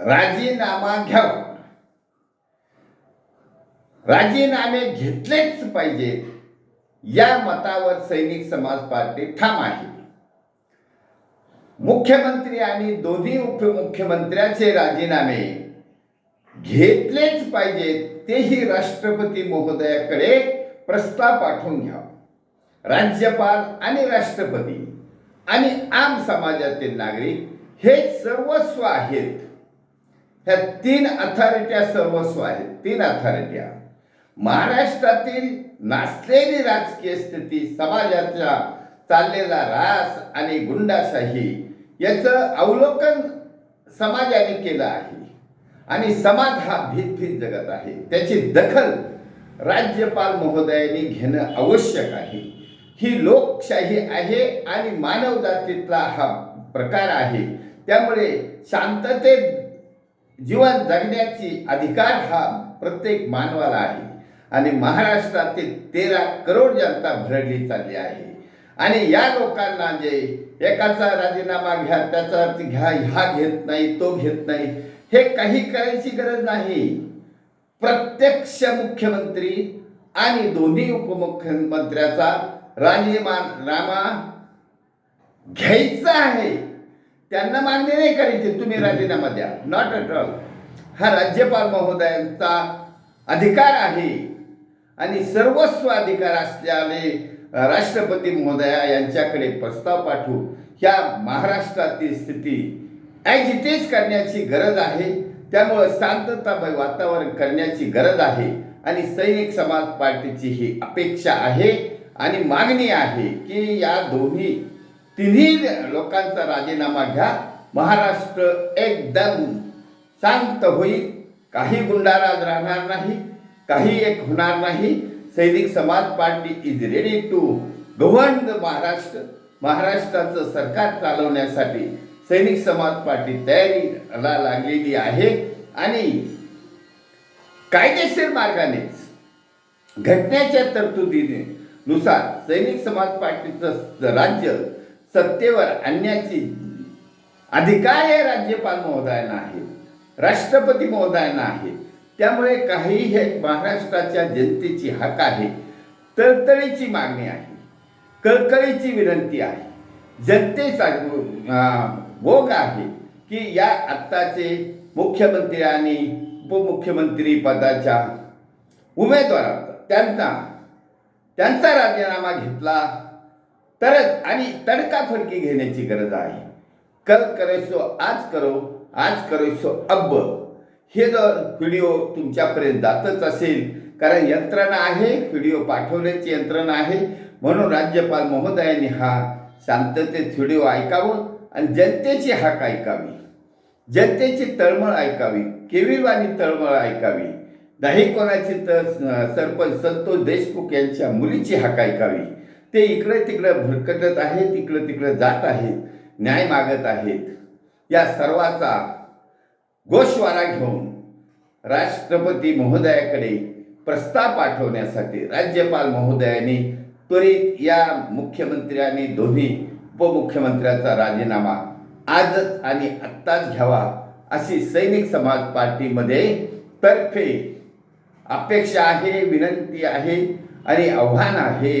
राजीनामा घ्यावा. राजीनामे घेतलेच पाहिजेत या मतावर सैनिक समाज पार्टी ठाम आहे मुख्यमंत्री आणि दोन्ही उपमुख्यमंत्र्याचे राजीनामे घेतलेच पाहिजेत तेही राष्ट्रपती महोदयाकडे प्रस्ताव पाठवून घ्या राज्यपाल आणि राष्ट्रपती आणि आम समाजातील नागरिक हे सर्वस्व आहेत. ह्या तीन अथॉरिट्या सर्वस्व आहेत. तीन अथॉरिट्या. महाराष्ट्रातील नाचलेली राजकीय स्थिती समाजाच्या चाललेला रास आणि गुंडाशाही याचं अवलोकन समाजाने केलं आहे. आणि समाज हा भीतभीत जगत आहे. त्याची दखल राज्यपाल महोदयाने घेणं आवश्यक आहे. ही लोकशाही आहे आणि मानव जातीतला हा प्रकार आहे. त्यामुळे शांततेत जीवन जगण्याची अधिकार हा प्रत्येक मानवाला आहे. आणि महाराष्ट्रातील तेरा करोड जनता भरडली चालली आहे. आणि या लोकांना जे एकाचा राजीनामा घ्या त्याचा अर्थ घ्या हा घेत नाही तो घेत नाही हे काही करायची गरज नाही. प्रत्यक्ष मुख्यमंत्री आणि दोन्ही उपमुख्यमंत्र्याचा राजीनामा घ्यायचा आहे. त्यांना मागणी नाही करायची तुम्ही राजीनामा द्या. नॉट अट ऑल हा राज्यपाल महोदयांचा अधिकार आहे आणि सर्वस्व अधिकार असल्याने राष्ट्रपती महोदया यांच्याकडे प्रस्ताव पाठवू. ह्या महाराष्ट्रातील स्थिती ॲज इट इज करण्याची गरज आहे. त्यामुळं शांततामय वातावरण करण्याची गरज आहे आणि सैनिक समाज पार्टीची ही अपेक्षा आहे आणि मागणी आहे की या दोन्ही तिन्ही लोकांचा राजीनामा घ्या. महाराष्ट्र एकदम शांत होईल. काही गुंडाराज राहणार नाही काही एक होणार नाही. Sainik Samaj party is ready to govern the Maharashtra. महाराष्ट्राचं सरकार चालवण्यासाठी सैनिक समाज पार्टी तयारीला लागलेली आहे. आणि कायदेशीर मार्गानेच घटनेच्या तरतुदीने नुसार सैनिक समाज पार्टीचं राज्य सत्तेवर आणण्याची अधिकार हे राज्यपाल महोदयांना आहे राष्ट्रपती महोदयांना आहे त्यामुळे काही हे महाराष्ट्राच्या जनतेची हक आहे तळतळीची मागणी आहे कळकळीची विनंती आहे. जनतेचा भोग आहे की या आत्ताचे मुख्यमंत्री आणि उपमुख्यमंत्री पदाच्या उमेदवारात त्यांचा त्यांचा राजीनामा घेतला तरच आणि तडकाफडकी घेण्याची गरज आहे. कल करायचो आज करो आज करे अब्ब हे जर व्हिडिओ तुमच्यापर्यंत जातच असेल कारण यंत्रणा आहे व्हिडिओ पाठवण्याची यंत्रणा आहे म्हणून राज्यपाल महोदयांनी हा शांततेत व्हिडिओ ऐकावं आणि जनतेची हाक ऐकावी. जनतेची तळमळ ऐकावी केविलवाणी तळमळ ऐकावी. नाही कोणाची तर सरपंच संतोष देशमुख यांच्या मुलीची हाक ऐकावी. ते इकडे तिकडं भरकटत आहेत तिकडं तिकडं जात आहेत न्याय मागत आहेत. या सर्वाचा गोषवारा घेऊन राष्ट्रपती महोदयाकडे प्रस्ताव पाठवण्यासाठी राज्यपाल महोदयाने त्वरित या मुख्यमंत्र्यांनी दोन्ही उपमुख्यमंत्र्याचा राजीनामा आजच आणि आत्ताच घ्यावा अशी सैनिक समाज पार्टीमध्ये तर्फे अपेक्षा आहे विनंती आहे आणि आव्हान आहे.